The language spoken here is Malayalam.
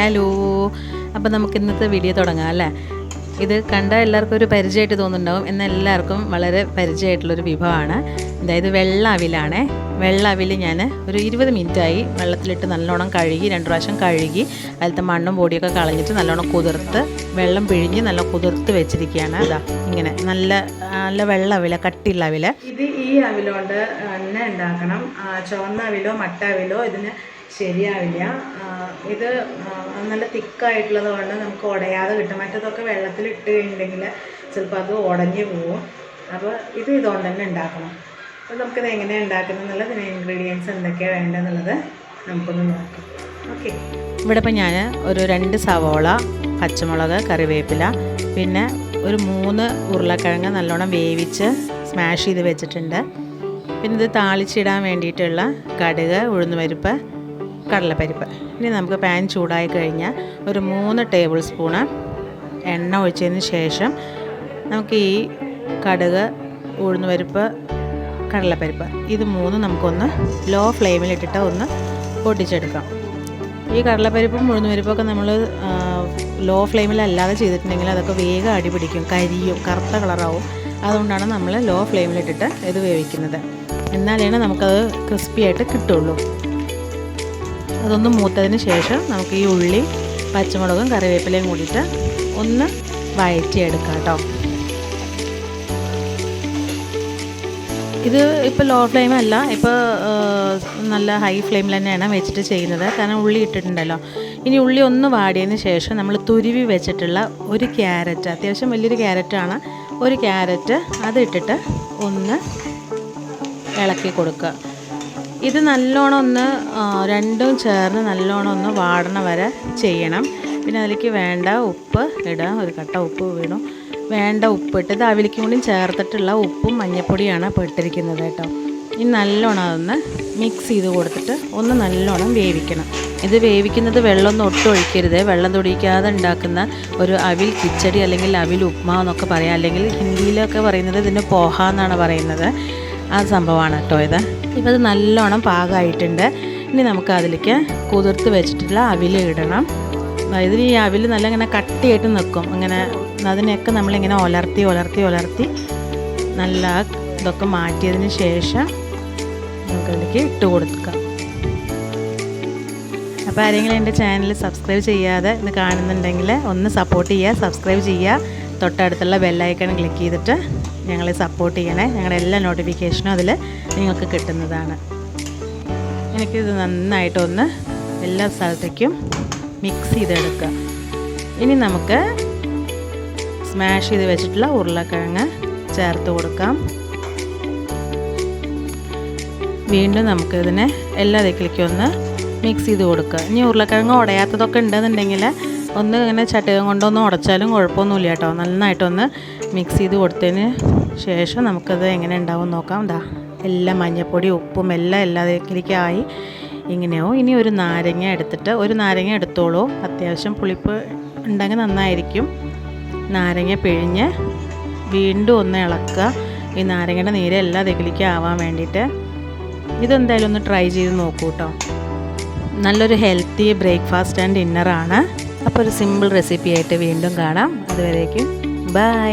ഹലോ. അപ്പോൾ നമുക്ക് ഇന്നത്തെ വീഡിയോ തുടങ്ങാം അല്ലേ? ഇത് കണ്ട എല്ലാവർക്കും ഒരു പരിചയമായിട്ട് തോന്നുന്നുണ്ടാവും. എന്നാൽ എല്ലാവർക്കും വളരെ പരിചയമായിട്ടുള്ളൊരു വിഭവമാണ്. അതായത് വെള്ള അവിലാണേ. വെള്ള അവിൽ ഞാൻ ഒരു ഇരുപത് മിനിറ്റായി വെള്ളത്തിലിട്ട് നല്ലോണം കഴുകി രണ്ട് പ്രാവശ്യം കഴുകി അതിലത്തെ മണ്ണും പൊടിയൊക്കെ കളഞ്ഞിട്ട് നല്ലോണം കുതിർത്ത് വെള്ളം പിഴിഞ്ഞ് നല്ല കുതിർത്ത് വെച്ചിരിക്കുകയാണ്. അതാ ഇങ്ങനെ നല്ല നല്ല വെള്ള അവില കട്ടിയുള്ള അവില. ഇത് ഈ അവിലോണ്ട് എണ്ണ ഉണ്ടാക്കണം. ചുവന്ന അവിലോ മട്ട അവിലോ ഇതിന് ശരിയാവില്ല. ഇത് നല്ല തിക്കായിട്ടുള്ളത് കൊണ്ട് നമുക്ക് ഉടയാതെ കിട്ടും. മറ്റതൊക്കെ വെള്ളത്തിൽ ഇട്ട് കഴിഞ്ഞിട്ടുണ്ടെങ്കിൽ ചിലപ്പോൾ അത് ഉടഞ്ഞു പോവും. അപ്പോൾ ഇത് ഇതുകൊണ്ട് തന്നെ ഉണ്ടാക്കണം. അപ്പോൾ നമുക്കിത് എങ്ങനെയാണ് ഉണ്ടാക്കുന്നത് എന്നുള്ളത് ഇതിന് ഇൻഗ്രീഡിയൻസ് എന്തൊക്കെയാണ് വേണ്ടതെന്നുള്ളത് നമുക്കൊന്ന് നോക്കാം. ഓക്കെ ഇവിടെ ഇപ്പം ഞാൻ ഒരു രണ്ട് സവോള പച്ചമുളക് കറിവേപ്പില പിന്നെ ഒരു മൂന്ന് ഉരുളക്കിഴങ്ങ് നല്ലോണം വേവിച്ച് സ്മാഷ് ചെയ്ത് വെച്ചിട്ടുണ്ട്. പിന്നെ ഇത് താളിച്ചിടാൻ വേണ്ടിയിട്ടുള്ള കടുക് ഉഴുന്നുപരിപ്പ് കടലപ്പരിപ്പ്. ഇനി നമുക്ക് പാൻ ചൂടായി കഴിഞ്ഞാൽ ഒരു മൂന്ന് ടേബിൾ സ്പൂണ് എണ്ണ ഒഴിച്ചതിന് ശേഷം നമുക്ക് ഈ കടുക് ഉഴുന്നുപരിപ്പ് കടലപ്പരിപ്പ് ഇത് മൂന്നും നമുക്കൊന്ന് ലോ ഫ്ലെയിമിലിട്ടിട്ട് ഒന്ന് പൊട്ടിച്ചെടുക്കാം. ഈ കടലപ്പരിപ്പും ഉഴുന്നുപരിപ്പൊക്കെ നമ്മൾ ലോ ഫ്ലെയിമിലല്ലാതെ ചെയ്തിട്ടുണ്ടെങ്കിൽ അതൊക്കെ വേഗം അടിപിടിക്കും കരിയും കറുത്ത കളറാവും. അതുകൊണ്ടാണ് നമ്മൾ ലോ ഫ്ലെയിമിലിട്ടിട്ട് ഇത് വേവിക്കുന്നത്. എന്നാലാണ് നമുക്കത് ക്രിസ്പി ആയിട്ട് കിട്ടുള്ളൂ. അതൊന്ന് മൂത്തതിന് ശേഷം നമുക്ക് ഈ ഉള്ളി പച്ചമുളകും കറിവേപ്പിലയും കൂടിയിട്ട് ഒന്ന് വഴറ്റിയെടുക്കാം കേട്ടോ. ഇത് ഇപ്പോൾ ലോ ഫ്ലെയിം അല്ല ഇപ്പോൾ നല്ല ഹൈ ഫ്ലെയിമിൽ തന്നെയാണ് വെച്ചിട്ട് ചെയ്യുന്നത്. കാരണം ഉള്ളി ഇട്ടിട്ടുണ്ടല്ലോ. ഇനി ഉള്ളി ഒന്ന് വാടിയതിന് ശേഷം നമ്മൾ തുരുവി വെച്ചിട്ടുള്ള ഒരു ക്യാരറ്റ് അത്യാവശ്യം വലിയൊരു ക്യാരറ്റാണ് ഒരു ക്യാരറ്റ് അതിട്ടിട്ട് ഒന്ന് ഇളക്കി കൊടുക്കുക. ഇത് നല്ലോണം ഒന്ന് രണ്ടും ചേർന്ന് നല്ലോണം ഒന്ന് വാടണ വരെ ചെയ്യണം. പിന്നെ അതിലേക്ക് വേണ്ട ഉപ്പ് ഇടാം ഒരു കട്ട ഉപ്പ് വീണു. വേണ്ട ഉപ്പിട്ട് ഇത് അവിലേക്ക് കൂടി ചേർത്തിട്ടുള്ള ഉപ്പും മഞ്ഞൾപ്പൊടിയാണ് ഇപ്പോൾ ഇട്ടിരിക്കുന്നത് കേട്ടോ. ഇനി നല്ലോണം അതൊന്ന് മിക്സ് ചെയ്ത് കൊടുത്തിട്ട് ഒന്ന് നല്ലോണം വേവിക്കണം. ഇത് വേവിക്കുന്നത് വെള്ളമൊന്നും ഒട്ടും ഒഴിക്കരുത്. വെള്ളം തൊടിയിക്കാതെ ഉണ്ടാക്കുന്ന ഒരു അവിൽ കിച്ചടി അല്ലെങ്കിൽ അവിൽ ഉപ്മാ എന്നൊക്കെ പറയാം. അല്ലെങ്കിൽ ഹിന്ദിയിലൊക്കെ പറയുന്നത് ഇതിന് പോഹ എന്നാണ് പറയുന്നത്. ആ സംഭവമാണ് കേട്ടോ ഇത്. ഇപ്പോൾ ഇത് നല്ലോണം പാകമായിട്ടുണ്ട് ഇനി നമുക്ക് അതിലേക്ക് കുതിർത്ത് വെച്ചിട്ടുള്ള അവിൽ ഇടണം. ഇതിൽ ഈ അവിൽ നല്ല ഇങ്ങനെ കട്ടിയായിട്ട് നിൽക്കും. അങ്ങനെ അതിനെയൊക്കെ നമ്മളിങ്ങനെ ഉലർത്തി ഉലർത്തി ഉലർത്തി നല്ല ഇതൊക്കെ മാറ്റിയതിന് ശേഷം നമുക്കതിലേക്ക് ഇട്ട് കൊടുക്കാം. അപ്പോൾ ആരെങ്കിലും എന്റെ ചാനൽ സബ്സ്ക്രൈബ് ചെയ്യാതെ ഇത് കാണുന്നുണ്ടെങ്കിൽ ഒന്ന് സപ്പോർട്ട് ചെയ്യുക സബ്സ്ക്രൈബ് ചെയ്യുക. തൊട്ടടുത്തുള്ള ബെല്ലൈക്കൺ ക്ലിക്ക് ചെയ്തിട്ട് ഞങ്ങളെ സപ്പോർട്ട് ചെയ്യണേ. ഞങ്ങളുടെ എല്ലാ നോട്ടിഫിക്കേഷനും അതിൽ നിങ്ങൾക്ക് കിട്ടുന്നതാണ്. എനിക്കിത് നന്നായിട്ടൊന്ന് എല്ലാ സ്ഥലത്തേക്കും മിക്സ് ചെയ്തെടുക്കുക ഇനി നമുക്ക് സ്മാഷ് ചെയ്ത് വെച്ചിട്ടുള്ള ഉരുളക്കിഴങ്ങ് ചേർത്ത് കൊടുക്കാം. വീണ്ടും നമുക്കിതിനെ എല്ലാ ദിക്കിലേക്കും ഒന്ന് മിക്സ് ചെയ്ത് കൊടുക്കുക ഇനി ഉരുളക്കിഴങ്ങ് ഉടയാത്തതൊക്കെ ഉണ്ടെന്നുണ്ടെങ്കിൽ ഒന്ന് ഇങ്ങനെ ചട്ടകം കൊണ്ടൊന്ന് ഉടച്ചാലും കുഴപ്പമൊന്നുമില്ല കേട്ടോ. നന്നായിട്ടൊന്ന് മിക്സ് ചെയ്ത് കൊടുത്തതിന് ശേഷം നമുക്കത് എങ്ങനെ ഉണ്ടാവും നോക്കാം. ദാ എല്ലാം മഞ്ഞൾപ്പൊടി ഉപ്പും എല്ലാം എല്ലാത്തിലേക്കായി ഇങ്ങനെയോ? ഇനി ഒരു നാരങ്ങ എടുത്തിട്ട് ഒരു നാരങ്ങ എടുത്തോളൂ. അത്യാവശ്യം പുളിപ്പ് ഉണ്ടെങ്കിൽ നന്നായിരിക്കും. നാരങ്ങ പിഴിഞ്ഞ് വീണ്ടും ഒന്ന് ഇളക്കുക. ഈ നാരങ്ങയുടെ നീര് എല്ലാ ദിക്കിലേക്കും ആവാൻ വേണ്ടിയിട്ട് ഇതെന്തായാലും ഒന്ന് ട്രൈ ചെയ്ത് നോക്കൂ കേട്ടോ. നല്ലൊരു ഹെൽത്തി ബ്രേക്ക്ഫാസ്റ്റ് ആൻഡ് ഡിന്നറാണ് അപ്പോൾ ഒരു സിമ്പിൾ റെസിപ്പിയായിട്ട് വീണ്ടും കാണാം. അതുവരേക്കും ബൈ